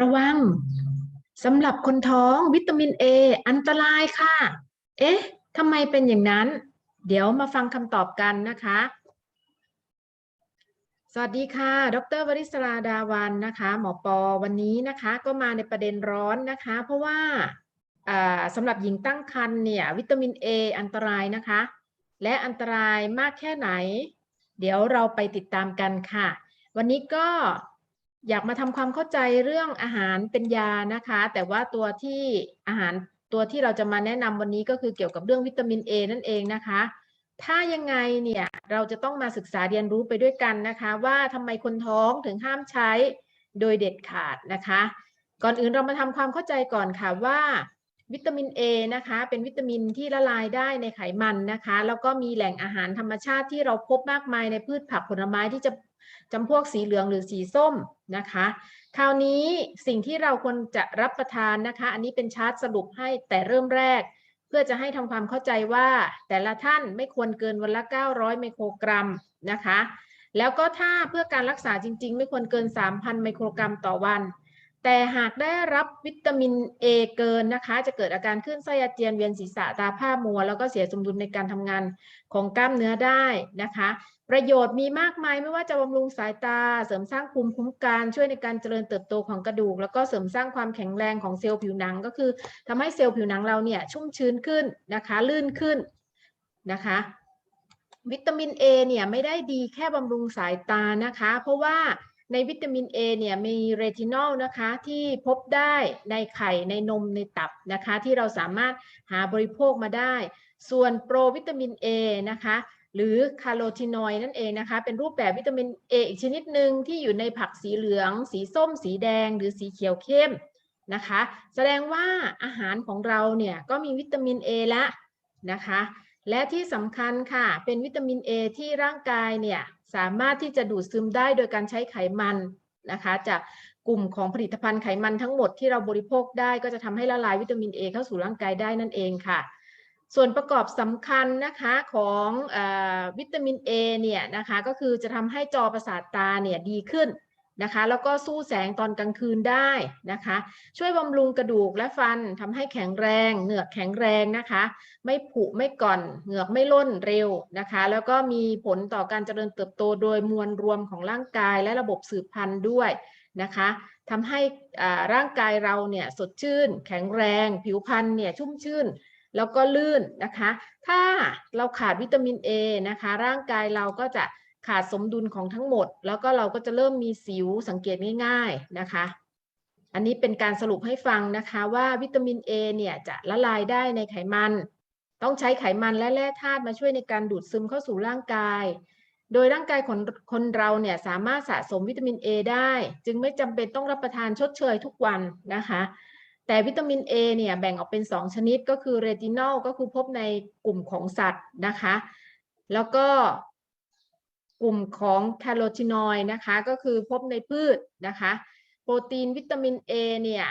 ระวังสำหรับคนท้องวิตามินเออันตรายค่ะ เอ๊ะทำไมเป็นอย่างนั้น เดี๋ยวมาฟังคำตอบกันนะคะ สวัสดีค่ะ ดรวริศราดาวันนะคะ หมอปอวันนี้นะคะ ก็มาในประเด็นร้อนนะคะ เพราะว่าสำหรับหญิงตั้งครรภ์เนี่ยวิตามินเออันตรายนะคะ และอันตรายมากแค่ไหน เดี๋ยวเราไปติดตามกันค่ะ วันนี้ก็ อยากมาทำความเข้าใจเรื่องอาหารเป็นยานะคะ แต่ว่าตัวที่อาหารตัวที่เราจะมาแนะนำวันนี้ก็คือเกี่ยวกับเรื่องวิตามิน A นั่นเองนะคะ ถ้ายังไงเนี่ยเราจะต้องมาศึกษาเรียนรู้ไปด้วยกันนะคะ ว่าทำไมคนท้องถึงห้ามใช้โดยเด็ดขาดนะคะ ก่อนอื่นเรามาทำความเข้าใจก่อนค่ะว่าวิตามิน A นะคะ เป็นวิตามินที่ละลายได้ในไขมันนะคะ แล้วก็มีแหล่งอาหารธรรมชาติที่เราพบมากมายในพืชผักผลไม้ที่จะ จำพวกสีเหลืองหรือสีส้มนะคะ คราวนี้สิ่งที่เราควรจะรับประทานนะคะ อันนี้เป็นชาร์ตสรุปให้แต่เริ่มแรก เพื่อจะให้ทำความเข้าใจว่าแต่ละท่านไม่ควรเกินวันละ 900 ไมโครกรัมนะคะ แล้วก็ถ้าเพื่อการรักษาจริง ๆ ไม่ควรเกิน 3,000 ไมโครกรัมต่อวัน แต่หากได้รับวิตามิน A เกินนะคะ จะเกิดอาการขึ้นไส้อาเจียนเวียนศีรษะตาผ้ามัว แล้วก็เสียสมดุลในการทำงานของกล้ามเนื้อได้นะคะ ประโยชน์มีมากมายไม่ว่าจะบำรุงสายตา เสริมสร้างภูมิคุ้มกันช่วยในการเจริญเติบโตของกระดูก แล้วก็เสริมสร้างความแข็งแรงของเซลล์ผิวหนัง ก็คือทำให้เซลล์ผิวหนังเราเนี่ยชุ่มชื้นขึ้นนะคะ ลื่นขึ้นนะคะวิตามิน A เนี่ยไม่ได้ดีแค่บำรุงสายตานะคะ เพราะว่า ในวิตามิน A เนี่ยมีเรทินอลนะคะที่พบได้ในไข่ในนมในตับนะคะที่เราสามารถหาบริโภคมาได้ ส่วนโปรวิตามิน A นะคะหรือคาร์โรทีนอยด์นั่นเองนะคะเป็นรูปแบบวิตามิน A อีกชนิดหนึ่งที่อยู่ในผักสีเหลือง สีส้ม สีแดง หรือสีเขียวเข้มนะคะ แสดงว่าอาหารของเราเนี่ยก็มีวิตามิน A ละนะคะ และที่สำคัญค่ะ เป็นวิตามิน A ที่ร่างกายเนี่ยสามารถที่จะดูดซึมได้โดยการใช้ไขมันนะคะ จากกลุ่มของผลิตภัณฑ์ไขมันทั้งหมดที่เราบริโภคได้ก็จะทำให้ละลายวิตามิน A เข้าสู่ร่างกายได้นั่นเองค่ะ ส่วนประกอบสำคัญนะคะของอวิตามิน A เนี่ยนะคะก็คือจะทำให้จอประสาทตาเนี่ยดีขึ้น นะคะ แล้วก็สู้แสงตอนกลางคืนได้นะคะ ช่วยบำรุงกระดูกและฟันทำให้แข็งแรง เหงือกแข็งแรงนะคะ ไม่ผุไม่ก่อน เหงือกไม่ล่นเร็วนะคะ แล้วก็มีผลต่อการเจริญเติบโตโดยมวลรวมของร่างกายและระบบสืบพันธุ์ด้วยนะคะทำให้ร่างกายเราเนี่ยสดชื่น แข็งแรง ผิวพรรณเนี่ยชุ่มชื่นแล้วก็ลื่นนะคะ ถ้าเราขาดวิตามิน A นะคะ ร่างกายเราก็จะ ขาดสมดุลของทั้งหมด แล้วก็เราก็จะเริ่มมีสิวสังเกตง่ายๆนะคะ อันนี้เป็นการสรุปให้ฟังนะคะว่าวิตามิน A เนี่ยจะละลายได้ในไขมัน ต้องใช้ไขมันและแร่ธาตุมาช่วยในการดูดซึมเข้าสู่ร่างกาย โดยร่างกายของคนเราเนี่ยสามารถสะสมวิตามิน A ได้ จึงไม่จำเป็นต้องรับประทานชดเชยทุกวันนะคะแต่วิตามิน A เนี่ยแบ่งออกเป็น 2 ชนิดก็คือเรตินอลก็คือพบในกลุ่มของสัตว์นะคะ แล้วก็ กลุ่มของแคโรทีนอยด์นะคะ ก็คือพบในพืชนะคะ โปรตีนวิตามิน A เนี่ย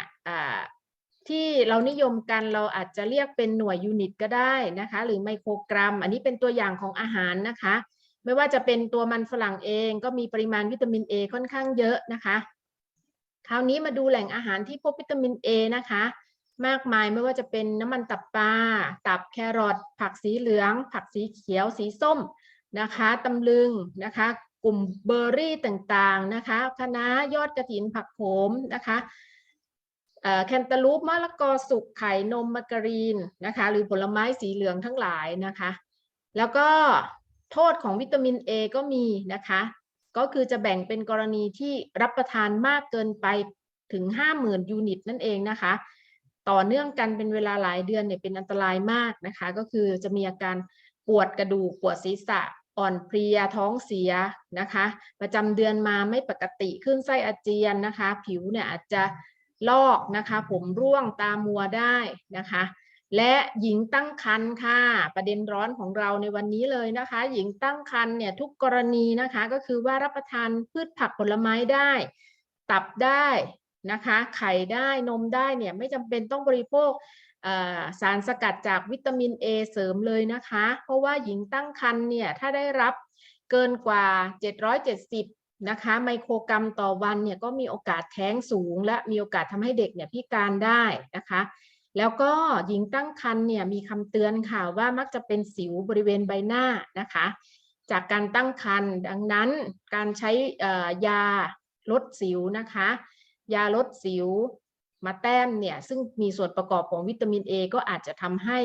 ที่เรานิยมกันเราอาจจะเรียกเป็นหน่วยยูนิตก็ได้นะคะ หรือไมโครกรัม อันนี้เป็นตัวอย่างของอาหารนะคะ ไม่ว่าจะเป็นตัวมันฝรั่งเองก็มีปริมาณวิตามิน A ค่อนข้างเยอะนะคะ คราวนี้มาดูแหล่งอาหารที่พบวิตามิน A นะคะ มากมายไม่ว่าจะเป็นน้ำมันตับปลาตับแครอทผักสีเหลือง ผักสีเขียว สีส้ม นะคะตำลึงนะคะกลุ่มเบอร์รี่ต่างๆนะคะคะน้ายอดกระถินผักโขมนะคะแคนตาลูปมะละกอสุกไข่นมมาการีนนะคะหรือผลไม้สีเหลืองทั้งหลายนะคะ แล้วก็โทษของวิตามิน A ก็มีนะคะ ก็คือจะแบ่งเป็นกรณีที่รับประทานมากเกินไปถึง 50,000 ยูนิตนั่นเองนะคะ ต่อเนื่องกันเป็นเวลาหลายเดือนเนี่ยเป็นอันตรายมากนะคะ ก็คือจะมีอาการปวดกระดูกปวดศีรษะ อ่อนเพลียท้องเสียนะคะประจำเดือนมาไม่ปกติขึ้นไส้อาเจียนนะคะ ผิวเนี่ยอาจจะลอกนะคะ ผมร่วงตามัวได้นะคะ และหญิงตั้งครรภ์ค่ะ ประเด็นร้อนของเราในวันนี้เลยนะคะ หญิงตั้งครรภ์เนี่ยทุกกรณีนะคะก็คือว่ารับประทานพืชผักผลไม้ได้ ตับได้นะคะ ไข่ได้นมได้เนี่ยไม่จำเป็นต้องบริโภค สารสกัดจากวิตามิน A เสริมเลยนะคะ เพราะว่าหญิงตั้งครรภ์เนี่ยถ้าได้รับเกินกว่า 770 นะคะไมโครกรัมต่อวันเนี่ยก็มีโอกาสแท้งสูง และมีโอกาสทำให้เด็กเนี่ยพิการได้นะคะ แล้วก็หญิงตั้งครรภ์เนี่ยมีคำเตือนค่ะว่ามักจะเป็นสิวบริเวณใบหน้านะคะ จากการตั้งครรภ์ดังนั้นการใช้ยาลดสิวนะคะ ยาลดสิว มาแต้มเนี่ยซึ่งมีส่วนประกอบของวิตามิน A ก็อาจจะทำให้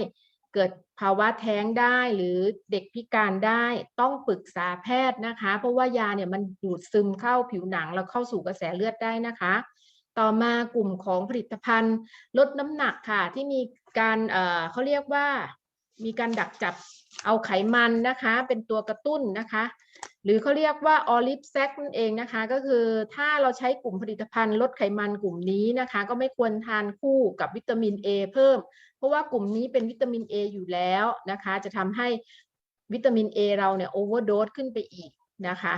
เกิดภาวะแท้งได้หรือเด็กพิการได้ต้องปรึกษาแพทย์นะคะ เพราะว่ายาเนี่ยมันดูดซึมเข้าผิวหนังแล้วเข้าสู่กระแสเลือดได้นะคะ ต่อมากลุ่มของผลิตภัณฑ์ลดน้ำหนักค่ะ ที่มีการเอ่อเขาเรียกว่ามีการดักจับเอาไขมันนะคะ เป็นตัวกระตุ้นนะคะ หรือเขาเรียกว่าออลิฟแซกนั่นเองนะคะ ก็คือถ้าเราใช้กลุ่มผลิตภัณฑ์ลดไขมันกลุ่มนี้นะคะ ก็ไม่ควรทานคู่กับวิตามิน A เพิ่ม เพราะว่ากลุ่มนี้เป็นวิตามิน A อยู่แล้วนะคะ จะทำให้วิตามิน A เราเนี่ยโอเวอร์โดสขึ้นไปอีกนะคะ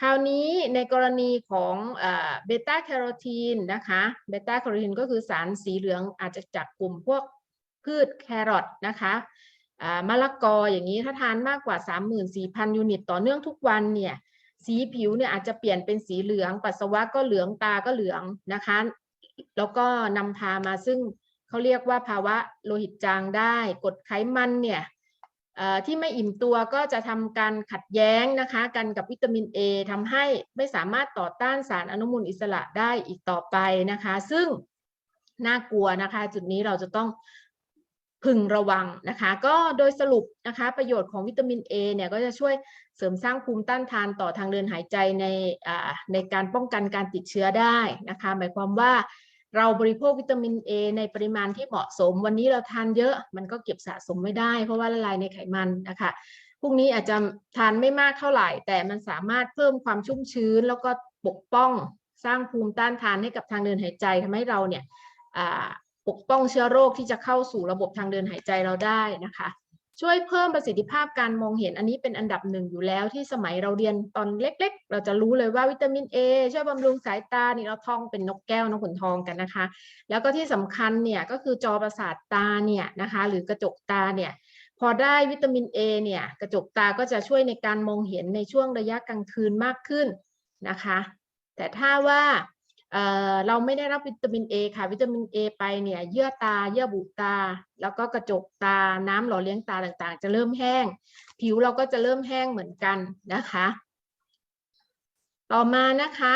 คราวนี้ในกรณีของเบต้าแคโรทีนนะคะเบต้าแคโรทีนก็คือสารสีเหลืองอาจจะจากกลุ่มพวกพืชแครอทนะคะ มะละกออย่างนี้ถ้าทานมากกว่า 34,000 ยูนิต ต่อเนื่องทุกวันเนี่ยสีผิวเนี่ยอาจจะเปลี่ยนเป็นสีเหลืองปัสสาวะก็เหลืองตาก็เหลืองนะคะ แล้วก็นำพามาซึ่งเขาเรียกว่าภาวะโลหิตจางได้กรดไขมันเนี่ยที่ไม่อิ่มตัวก็จะทำการขัดแย้งนะคะกันกับวิตามิน A ทำให้ไม่สามารถต่อต้านสารอนุมูลอิสระได้อีกต่อไปนะคะ ซึ่งน่ากลัวนะคะ จุดนี้เราจะต้อง พึงระวังนะคะ ก็โดยสรุปนะคะประโยชน์ของวิตามิน A เนี่ยก็จะช่วยเสริมสร้างภูมิต้านทานต่อทางเดินหายใจในในการป้องกันการติดเชื้อได้นะคะ หมายความว่าเราบริโภควิตามิน A ในปริมาณที่เหมาะสม วันนี้เราทานเยอะมันก็เก็บสะสมไม่ได้ เพราะว่าละลายในไขมันนะคะพรุ่งนี้อาจจะทานไม่มากเท่าไหร่ แต่มันสามารถเพิ่มความชุ่มชื้น แล้วก็ปกป้องสร้างภูมิต้านทานให้กับทางเดินหายใจทำให้เราเนี่ย ปกป้องเชื้อโรคที่จะเข้าสู่ระบบทางเดินหายใจเราได้นะคะ ช่วยเพิ่มประสิทธิภาพการมองเห็นอันนี้เป็นอันดับหนึ่งอยู่แล้วที่สมัยเราเรียนตอนเล็ก ๆ เราจะรู้เลยว่าวิตามิน A ช่วยบำรุงสายตานี่เราท่องเป็นนกแก้วนกขุนทองกันนะคะ แล้วก็ที่สำคัญเนี่ยก็คือจอประสาทตาเนี่ยนะคะหรือกระจกตาเนี่ยพอได้วิตามิน A เนี่ยกระจกตาก็จะช่วยในการมองเห็นในช่วงระยะกลางคืนมากขึ้นนะคะ แต่ถ้าว่า เเราไม่ได้รับวิตามิน A ค่ะ วิตามิน A ไปเนี่ยเยื่อตา เยื่อบุตา แล้วก็กระจกตา น้ำหล่อเลี้ยงตาต่างๆ จะเริ่มแห้ง ผิวเราก็จะเริ่มแห้งเหมือนกันนะคะ ต่อมานะคะ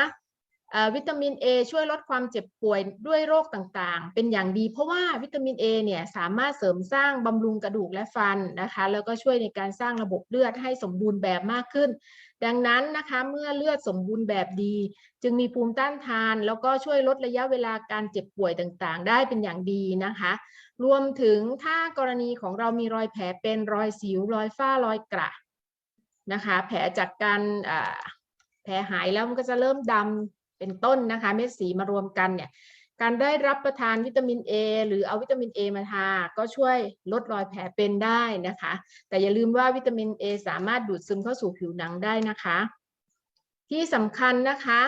วิตามิน A ช่วยลดความเจ็บป่วยด้วยโรคต่างๆ เป็นอย่างดีเพราะว่าวิตามิน A เนี่ยสามารถเสริมสร้างบำรุงกระดูกและฟันนะคะ แล้วก็ช่วยในการสร้างระบบเลือดให้สมบูรณ์แบบมากขึ้น ดังนั้นนะคะเมื่อเลือดสมบูรณ์แบบดี จึงมีภูมิต้านทาน แล้วก็ช่วยลดระยะเวลาการเจ็บป่วยต่างๆ ได้เป็นอย่างดีนะคะ รวมถึงถ้ากรณีของเรามีรอยแผลเป็นรอยสิวรอยฝ้ารอยกระนะคะแผลจากการแผลหายแล้วมันก็จะเริ่มดำเป็นต้นนะคะ เม็ดสีมารวมกันเนี่ย การได้รับประทานวิตามิน A หรือเอาวิตามิน A มาทา ก็ช่วยลดรอยแผลเป็นได้นะคะ แต่อย่าลืมว่าวิตามิน A สามารถดูดซึมเข้าสู่ผิวหนังได้นะคะ ที่สำคัญนะคะ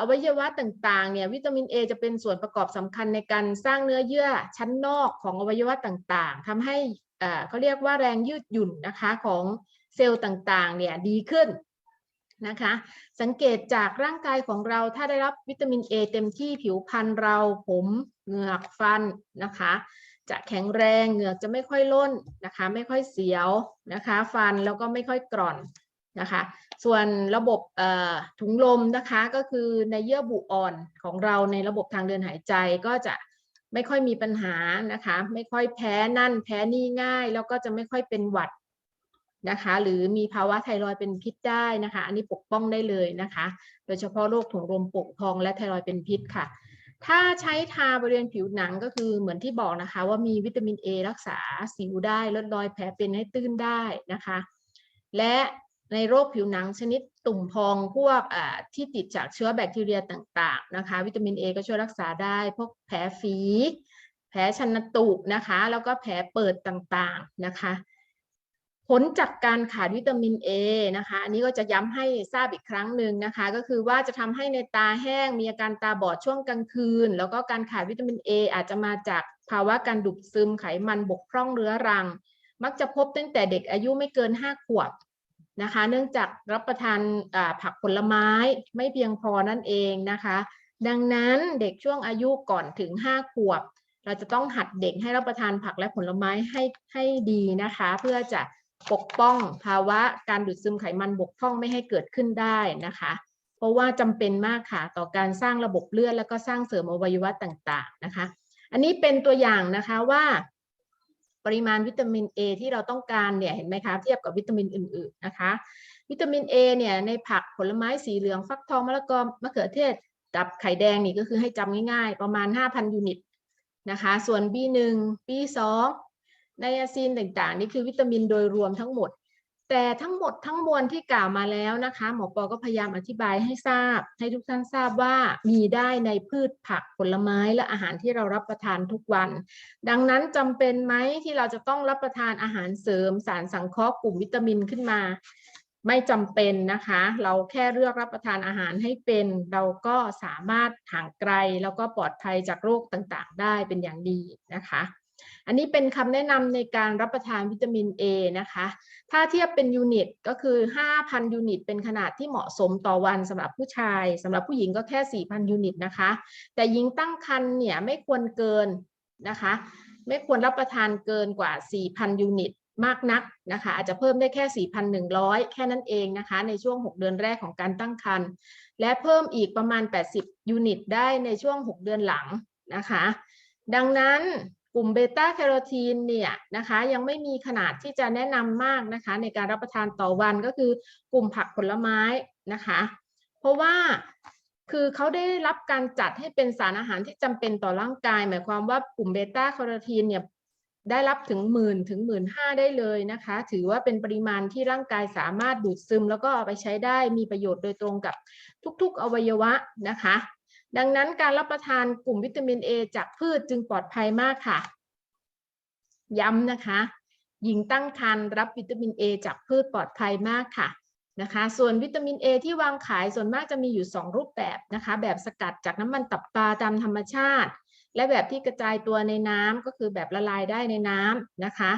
อวัยวะต่างๆ เนี่ยวิตามิน A จะเป็นส่วนประกอบสำคัญในการสร้างเนื้อเยื่อชั้นนอกของอวัยวะต่างๆทำให้เขาเรียกว่าแรงยืดหยุ่นนะคะของเซลล์ต่างๆ เนี่ยดีขึ้น นะคะ สังเกตจากร่างกายของเราถ้าได้รับวิตามิน A เต็มที่ผิวพรรณเราผมเหงือกฟันนะคะ จะแข็งแรงเหงือกจะไม่ค่อยล่นนะคะ ไม่ค่อยเสียวนะคะ ฟันแล้วก็ไม่ค่อยกร่อนนะคะ ส่วนระบบถุงลมนะคะก็คือในเยื่อบุอ่อนของเราในระบบทางเดินหายใจก็จะไม่ค่อยมีปัญหานะคะ ไม่ค่อยแพ้นั่นแพ้นี่ง่าย แล้วก็จะไม่ค่อยเป็นหวัด นะคะ หรือมีภาวะไทรอยด์เป็นพิษได้นะคะ อันนี้ปกป้องได้เลยนะคะ โดยเฉพาะโรคถุงลมโป่งพองและไทรอยด์เป็นพิษค่ะ ถ้าใช้ทาบริเวณผิวหนังก็คือเหมือนที่บอกนะคะ ว่ามีวิตามิน A รักษาสิวได้ลดรอยแผลเป็นให้ตื้นได้นะคะ และในโรคผิวหนังชนิดตุ่มพองพวกที่ติดจากเชื้อแบคทีเรียต่างๆนะคะ วิตามิน A ก็ช่วยรักษาได้ พวกแผลฝี แผลชันตุนะคะ แล้วก็แผลเปิดต่างๆนะคะ ผลจากการขาดวิตามิน A นะคะอันนี้ก็จะย้ำให้ทราบอีกครั้งหนึ่งนะคะ ก็คือว่าจะทำให้ในตาแห้ง มีอาการตาบอดช่วงกลางคืน แล้วก็การขาดวิตามิน A อาจจะมาจากภาวะการดูดซึมไขมันบกพร่องเรื้อรัง มักจะพบตั้งแต่เด็กอายุไม่เกิน 5 ขวบนะคะ เนื่องจากรับประทานผักผลไม้ไม่เพียงพอนั่นเองนะคะ ดังนั้นเด็กช่วงอายุก่อนถึง 5 ขวบ เราจะต้องหัดเด็กให้รับประทานผักและผลไม้ให้ให้ดีนะคะ เพื่อจะ ปกป้องภาวะการดูดซึมไขมันบกพร่องไม่ให้เกิดขึ้นได้นะคะ เพราะว่าจำเป็นมากค่ะต่อการสร้างระบบเลือดแล้วก็สร้างเสริมอวัยวะต่างๆนะคะ อันนี้เป็นตัวอย่างนะคะว่าปริมาณวิตามิน A ที่เราต้องการเนี่ยเห็นไหมคะเทียบกับวิตามินอื่นๆนะคะ วิตามิน A เนี่ยในผักผลไม้สีเหลืองฟักทองมะละกอมะเขือเทศกับไข่แดงนี่ก็คือให้จำง่ายๆ ประมาณ 5,000 ยูนิตนะคะ ส่วน B1 B2 ไนอาซินต่างๆ นี่คือวิตามินโดยรวมทั้งหมด แต่ทั้งหมดทั้งมวลที่กล่าวมาแล้วนะคะ หมอปอก็พยายามอธิบายให้ทราบ ให้ทุกท่านทราบว่ามีได้ในพืชผักผลไม้และอาหารที่เรารับประทานทุกวัน ดังนั้นจำเป็นไหมที่เราจะต้องรับประทานอาหารเสริม สารสังเคราะห์กลุ่มวิตามินขึ้นมา ไม่จำเป็นนะคะ เราแค่เลือกรับประทานอาหารให้เป็น เราก็สามารถห่างไกลแล้วก็ปลอดภัยจากโรคต่างๆ ได้เป็นอย่างดีนะคะ อันนี้เป็นคำแนะนำในการรับประทานวิตามิน A นะคะ ถ้าเทียบเป็นยูนิตก็คือ 5,000 ยูนิต เป็นขนาดที่เหมาะสมต่อวันสำหรับผู้ชายสำหรับผู้หญิงก็แค่ 4,000 ยูนิตนะคะ แต่หญิงตั้งครรภ์เนี่ยไม่ควรเกินนะคะ ไม่ควรรับประทานเกินกว่า 4,000 ยูนิตมากนักนะคะ อาจจะเพิ่มได้แค่ 4,100 แค่นั้นเองนะคะ ในช่วง 6 เดือนแรกของการตั้งครรภ์และเพิ่มอีกประมาณ 80 ยูนิต ได้ในช่วง 6 เดือนหลังนะคะ ดังนั้น กลุ่มเบต้าแคโรทีนเนี่ยนะคะยังไม่มีขนาดที่จะแนะนำมากนะคะในการรับประทานต่อวันก็คือกลุ่มผักผลไม้นะคะ เพราะว่าคือเขาได้รับการจัดให้เป็นสารอาหารที่จำเป็นต่อร่างกาย หมายความว่ากลุ่มเบต้าแคโรทีนเนี่ยได้รับถึงหมื่นถึงหมื่นห้าได้เลยนะคะ ถือว่าเป็นปริมาณที่ร่างกายสามารถดูดซึม แล้วก็เอาไปใช้ได้มีประโยชน์โดยตรงกับทุกๆ อวัยวะนะคะ ดังนั้นการรับประทานกลุ่มวิตามิน A จากพืชจึงปลอดภัยมากค่ะ ย้ำนะคะ หญิงตั้งครรภ์รับวิตามิน A จากพืชปลอดภัยมากค่ะนะคะ ส่วนวิตามิน A ที่วางขายส่วนมากจะมีอยู่ 2 รูปแบบนะคะ แบบสกัดจากน้ำมันตับปลาตามธรรมชาติ และแบบที่กระจายตัวในน้ำก็คือแบบละลายได้ในน้ำนะคะ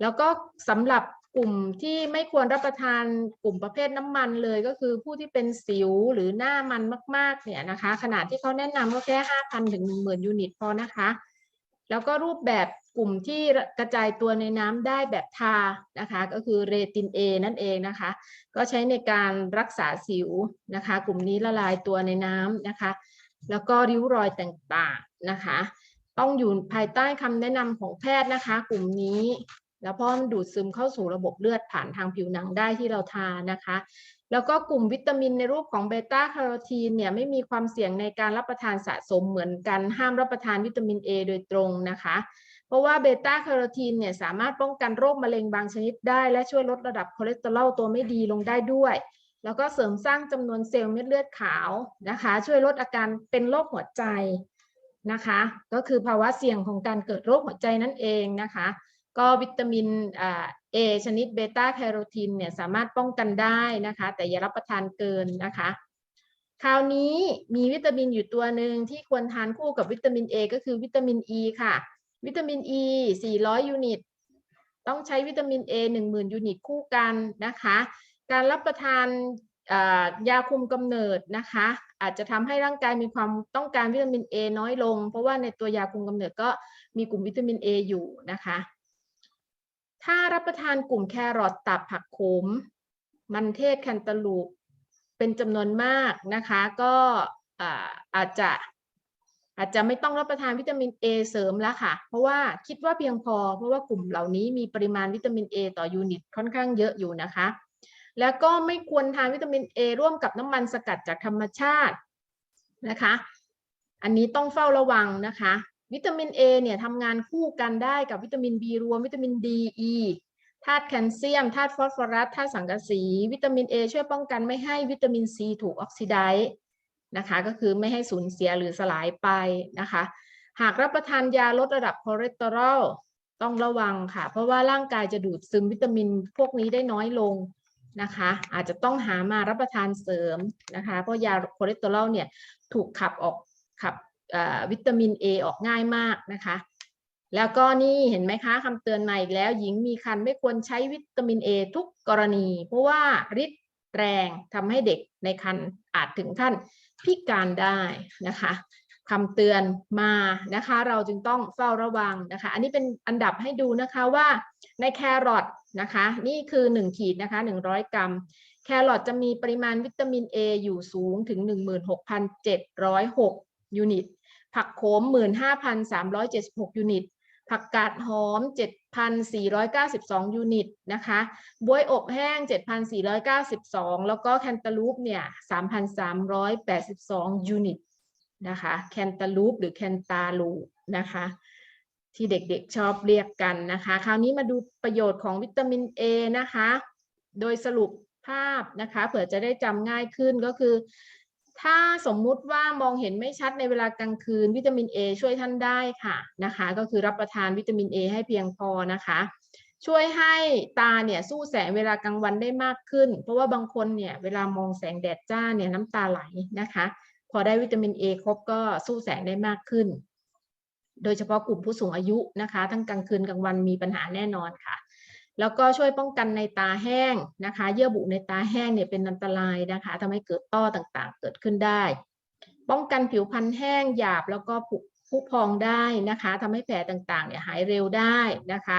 แล้วก็สำหรับ กลุ่มที่ไม่ควรรับประทานกลุ่มประเภทน้ำมันเลยก็คือผู้ที่เป็นสิวหรือหน้ามันมากๆเนี่ยนะคะ ขนาดที่เขาแนะนำก็แค่5,000ถึง10,000ยูนิตพอนะคะ แล้วก็รูปแบบกลุ่มที่กระจายตัวในน้ำได้แบบทานะคะ ก็คือเรติน A นั่นเองนะคะ ก็ใช้ในการรักษาสิวนะคะ กลุ่มนี้ละลายตัวในน้ำนะคะ แล้วก็ริ้วรอยต่างๆนะคะ ต้องอยู่ภายใต้คำแนะนำของแพทย์นะคะ กลุ่มนี้ แล้วเพราะมันดูดซึมเข้าสู่ระบบเลือดผ่านทางผิวหนังได้ที่เราทานนะคะ แล้วก็กลุ่มวิตามินในรูปของเบต้าคโรทีนเนี่ยไม่มีความเสี่ยงในการรับประทานสะสมเหมือนกันห้ามรับประทานวิตามิน A โดยตรงนะคะ เพราะว่าเบต้าแคโรทีนเนี่ยสามารถป้องกันโรคมะเร็งบางชนิดได้ และช่วยลดระดับคอเลสเตอรอลตัวไม่ดีลงได้ด้วยแล้วก็เสริมสร้างจำนวนเซลล์เม็ดเลือดขาวนะคะ ช่วยลดอาการเป็นโรคหัวใจนะคะ ก็คือภาวะเสี่ยงของการเกิดโรคหัวใจนั่นเองนะคะ ก็วิตามินเอชนิดเบต้าแคโรทีนเนี่ยสามารถป้องกันได้นะคะ แต่อย่ารับประทานเกินนะคะ คราวนี้มีวิตามินอยู่ตัวหนึ่งที่ควรทานคู่กับวิตามิน A ก็คือวิตามิน E ค่ะ วิตามิน E 400 ยูนิต ต้องใช้วิตามิน A 10,000 ยูนิตคู่กันนะคะ การรับประทานยาคุมกำเนิดนะคะ อาจจะทำให้ร่างกายมีความต้องการวิตามิน A น้อยลง เพราะว่าในตัวยาคุมกำเนิดก็มีกลุ่มวิตามิน A อยู่นะคะ ถ้ารับประทานกลุ่มแครอทตับผักขม มันเทศแคนตาลูปเป็นจำนวนมากนะคะ ก็อาอาจจะอาจจะไม่ต้องรับประทานวิตามิน A เสริมแล้วค่ะ เพราะว่าคิดว่าเพียงพอ เพราะว่ากลุ่มเหล่านี้มีปริมาณวิตามิน A ต่อยูนิตค่อนข้างเยอะอยู่นะคะ แล้วก็ไม่ควรทานวิตามิน A ร่วมกับน้ำมันสกัดจากธรรมชาตินะคะ อันนี้ต้องเฝ้าระวังนะคะ วิตามิน A เนี่ยทำงานคู่กันได้กับวิตามิน B รวมวิตามิน D E ธาตุแคลเซียม ธาตุฟอสฟอรัส ธาตุสังกะสี วิตามิน A ช่วยป้องกันไม่ให้วิตามิน C ถูกออกซิไดซ์นะคะ ก็คือไม่ให้สูญเสียหรือสลายไปนะคะ หากรับประทานยาลดระดับคอเลสเตอรอลต้องระวังค่ะ เพราะว่าร่างกายจะดูดซึมวิตามินพวกนี้ได้น้อยลงนะคะ อาจจะต้องหามารับประทานเสริมนะคะ เพราะยาคอเลสเตอรอลเนี่ยถูกขับออกขับ วิตามิน A ออกง่ายมากนะคะ แล้วก็นี่เห็นไหมคะคำเตือนมาอีกแล้วหญิงมีครรภ์ไม่ควรใช้วิตามินเอทุกกรณี เพราะว่าฤทธิ์แรงทำให้เด็กในครรภ์อาจถึงขั้นพิการได้นะคะคำเตือนมานะคะ เราจึงต้องเฝ้าระวังนะคะ อันนี้เป็นอันดับให้ดูนะคะว่าในแครอทนะคะ นี่คือ 1 ขีดนะคะ 100 กรัม แครอทจะมีปริมาณวิตามิน A อยู่สูงถึง 16,706 ยูนิต ผักโขม 15,376 ยูนิต ผักกาดหอม 7,492 ยูนิตนะคะบวยอบแห้ง 7,492 แล้วก็แคนตาลูปเนี่ย 3,382 ยูนิตนะคะแคนตาลูปหรือแคนตาลูปนะคะที่เด็กๆชอบเรียกกันนะคะ คราวนี้มาดูประโยชน์ของวิตามิน A นะคะ โดยสรุปภาพนะคะ เผื่อจะได้จำง่ายขึ้นก็คือ ถ้าสมมุติว่ามองเห็นไม่ชัดในเวลากลางคืนวิตามิน A ช่วยท่านได้ค่ะนะคะ ก็คือรับประทานวิตามิน A ให้เพียงพอนะคะ ช่วยให้ตาเนี่ยสู้แสงเวลากลางวันได้มากขึ้น เพราะว่าบางคนเนี่ยเวลามองแสงแดดจ้าเนี่ยน้ำตาไหลนะคะ พอได้วิตามิน A ครบก็สู้แสงได้มากขึ้น โดยเฉพาะกลุ่มผู้สูงอายุนะคะ ทั้งกลางคืนกลางวันมีปัญหาแน่นอนค่ะ แล้วก็ช่วยป้องกันในตาแห้งนะคะ เยื่อบุในตาแห้งเนี่ยเป็นอันตรายนะคะทำให้เกิดต้อต่างๆ เกิดขึ้นได้ ป้องกันผิวพรรณแห้งหยาบแล้วก็ผุผุพองได้นะคะทำให้แผลต่างๆเนี่ยหายเร็วได้นะคะ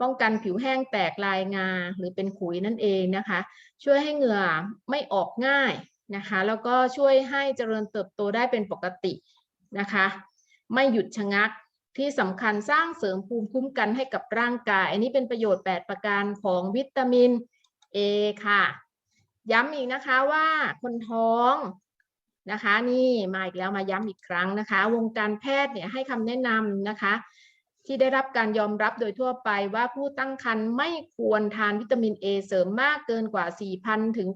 ป้องกันผิวแห้งแตกลายงาหรือเป็นขุยนั่นเองนะคะ ช่วยให้เหงื่อไม่ออกง่ายนะคะ แล้วก็ช่วยให้เจริญเติบโตได้เป็นปกตินะคะ ไม่หยุดชะงัก ที่สำคัญสร้างเสริมภูมิคุ้มกันให้กับร่างกาย อันนี้เป็นประโยชน์ 8 ประการของวิตามิน A ค่ะ ย้ำอีกนะคะว่าคนท้องนะคะนี่มาอีกแล้วมาย้ำอีกครั้งนะคะ วงการแพทย์เนี่ยให้คำแนะนำนะคะ ที่ได้รับการยอมรับโดยทั่วไปว่าผู้ตั้งครรภ์ไม่ควรทานวิตามิน A เสริมมากเกินกว่า 4,000 ถึง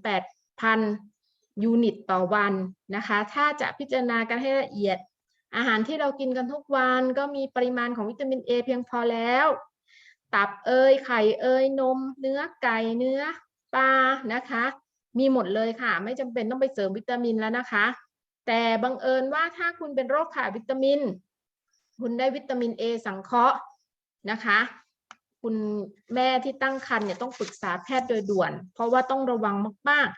8,000 ยูนิตต่อวันนะคะ ถ้าจะพิจารณากันให้ละเอียด อาหารที่เรากินกันทุกวันก็มีปริมาณของวิตามิน A เพียงพอแล้ว ตับเอยไข่เอยนม เนื้อไก่เนื้อปลานะคะ มีหมดเลยค่ะ ไม่จำเป็นต้องไปเสริมวิตามินแล้วนะคะ แต่บังเอิญว่าถ้าคุณเป็นโรคขาดวิตามิน คุณได้วิตามิน A สังเคราะห์นะคะคุณแม่ที่ตั้งครรภ์เนี่ยต้องปรึกษาแพทย์โดยด่วน เพราะว่าต้องระวังมาก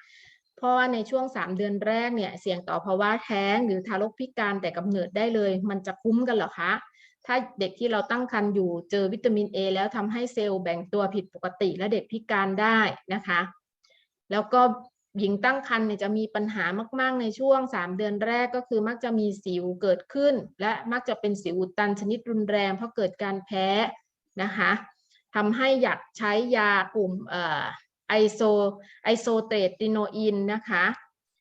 เพราะว่าในช่วง 3 เดือนแรกเนี่ยเสี่ยงต่อภาวะแท้งหรือทารกพิการแต่กำเนิดได้เลย มันจะคุ้มกันหรอคะ ถ้าเด็กที่เราตั้งครรภ์อยู่เจอวิตามิน A แล้วทำให้เซลล์แบ่งตัวผิดปกติและเด็กพิการได้นะคะ แล้วก็หญิงตั้งครรภ์เนี่ยจะมีปัญหามาก ๆ ในช่วง 3 เดือนแรกก็คือมักจะมีสิวเกิดขึ้น และมักจะเป็นสิวอุดตันชนิดรุนแรง เพราะเกิดการแพ้นะคะทำให้อยากใช้ยากลุ่มเอ่อ ไอโซไอโซเตรติโนอินนะคะ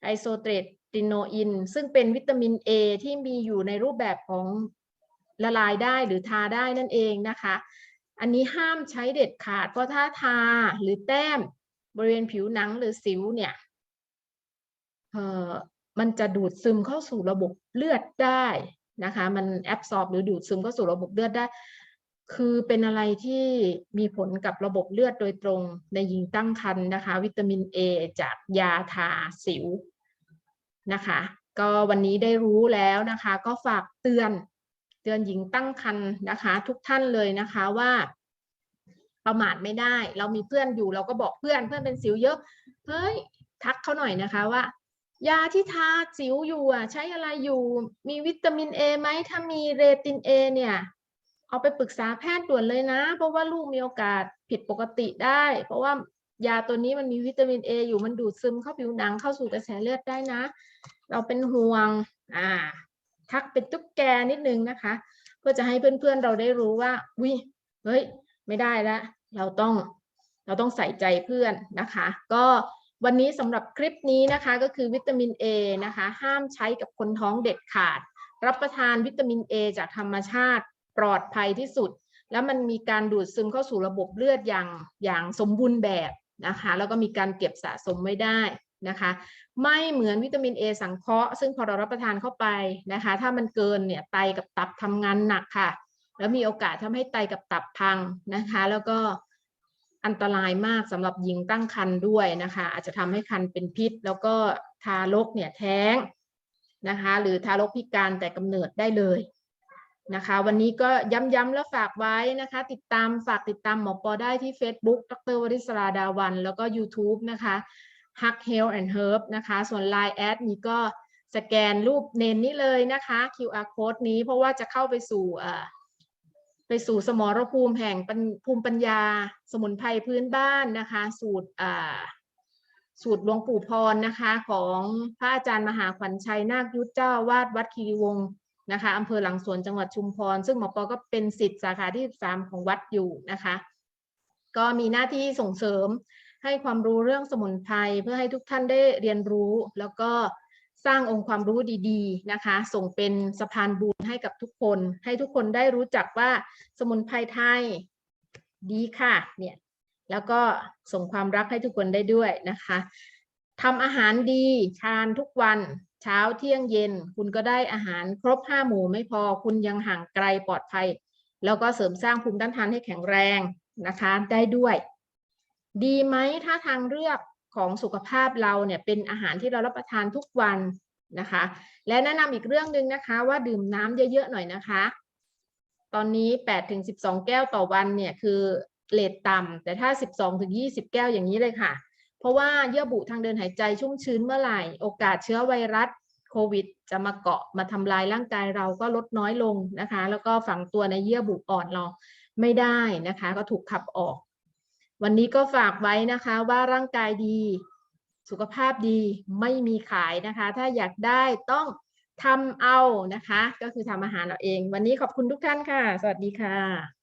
ไอโซเตรติโนอินซึ่งเป็นวิตามิน A ที่มีอยู่ในรูปแบบของละลายได้หรือทาได้นั่นเองนะคะ อันนี้ห้ามใช้เด็ดขาดเพราะถ้าทาหรือแต้มบริเวณผิวหนังหรือสิวเนี่ยเอ่อมันจะดูดซึมเข้าสู่ระบบเลือดได้นะคะ มันแอบซอบหรือดูดซึมเข้าสู่ระบบเลือดได้ คือเป็นอะไรที่มีผลกับระบบเลือดโดยตรงในหญิงตั้งครรภ์นะคะ วิตามิน A จากยาทาสิวนะคะ ก็วันนี้ได้รู้แล้วนะคะ ก็ฝากเตือนเตือนหญิงตั้งครรภ์นะคะ ทุกท่านเลยนะคะว่าประมาทไม่ได้ เรามีเพื่อนอยู่เราก็บอกเพื่อนเพื่อนเป็นสิวเยอะเฮ้ยทักเขาหน่อยนะคะว่ายาที่ทาสิวอยู่อะใช้อะไรอยู่ มีวิตามินเอไหมถ้ามีเรตินเอเนี่ย เอาไปปรึกษาแพทย์ด่วนเลยนะ เพราะว่าลูกมีโอกาสผิดปกติได้ เพราะว่ายาตัวนี้มันมีวิตามินเออยู่มันดูดซึมเข้าผิวหนังเข้าสู่กระแสเลือดได้นะ เราเป็นห่วงอ่าทักเป็นตุ๊กแกนิดนึงนะคะ เพื่อจะให้เพื่อนๆเราได้รู้ว่าวิเฮ้ย ไม่ได้แล้วเราต้องเราต้องใส่ใจเพื่อนนะคะ ก็วันนี้สำหรับคลิปนี้นะคะก็คือวิตามิน A นะคะ ห้ามใช้กับคนท้องเด็ดขาด รับประทานวิตามิน A จากธรรมชาติ ปลอดภัยที่สุด แล้วมันมีการดูดซึมเข้าสู่ระบบเลือดอย่างอย่างสมบูรณ์แบบนะคะ แล้วก็มีการเก็บสะสมไว้ได้นะคะ ไม่เหมือนวิตามิน A สังเคราะห์ซึ่งพอเรารับประทานเข้าไปนะคะ ถ้ามันเกินเนี่ยไตกับตับทำงานหนักค่ะ แล้วมีโอกาสทำให้ไตกับตับพังนะคะ แล้วก็อันตรายมากสำหรับหญิงตั้งครรภ์ด้วยนะคะ อาจจะทำให้ครรภ์เป็นพิษ แล้วก็ทารกเนี่ยแท้งนะคะ หรือทารกพิการแต่กำเนิดได้เลย นะคะ วันนี้ก็ย้ำๆแล้วฝากไว้นะคะ ติดตามฝากติดตามหมอปอได้ที่ Facebook ดรวริศราดาวัน แล้วก็ YouTube นะคะ Hug Health and Herb นะคะ ส่วน Line แอดนี้ก็สแกนรูปเนนนี้เลยนะคะ QR code นี้เพราะว่าจะเข้าไปสู่ไปสู่สมรภูมิแห่งภูมิปัญญา สมุนไพรพื้นบ้านนะคะ สูตรสูตรหลวงปู่พรนะคะ ของพระอาจารย์มหาขวัญชัยนาคยุทธเจ้าวาดวัดคีรีวงศ์ นะคะอำเภอหลังสวนจังหวัดชุมพร ซึ่งหมอปอก็เป็นสิทธิ์สาขาที่ 13 ของวัดอยู่นะคะ ก็มีหน้าที่ส่งเสริมให้ความรู้เรื่องสมุนไพรเพื่อให้ทุกท่านได้เรียนรู้ แล้วก็สร้างองค์ความรู้ดีๆนะคะ ส่งเป็นสะพานบุญให้กับทุกคน ให้ทุกคนได้รู้จักว่าสมุนไพรไทยดีค่ะเนี่ยแล้วก็ส่งความรักให้ทุกคนได้ด้วยนะคะ ทำอาหารดีทานทุกวันเช้าเที่ยงเย็น คุณก็ได้อาหารครบห้าหมู่ไม่พอคุณยังห่างไกลปลอดภัย แล้วก็เสริมสร้างภูมิต้านทานให้แข็งแรงนะคะได้ด้วย ดีไหมถ้าทางเลือกของสุขภาพเราเนี่ยเป็นอาหารที่เรารับประทานทุกวันนะคะ และแนะนำอีกเรื่องหนึ่งนะคะ ว่าดื่มน้ำเยอะๆหน่อยนะคะ ตอนนี้8ถึง12 แก้วต่อวันเนี่ยคือเลทต่ำแต่ถ้า 12ถึง20 แก้วอย่างนี้เลยค่ะ ราะว่าเยื่อบุทางเดินหายใจชุ่มชื้นเมื่อไหร่ โอกาสเชื้อไวรัสโควิด จะมาเกาะมาทำลายร่างกายเราก็ลดน้อยลงนะคะ แล้วก็ฝังตัวในเยื่อบุอ่อนเราไม่ได้นะคะ ก็ถูกขับออก วันนี้ก็ฝากไว้นะคะว่าร่างกายดี สุขภาพดีไม่มีขายนะคะ ถ้าอยากได้ต้องทำเอานะคะ ก็คือทำอาหารเราเอง วันนี้ขอบคุณทุกท่านค่ะ สวัสดีค่ะ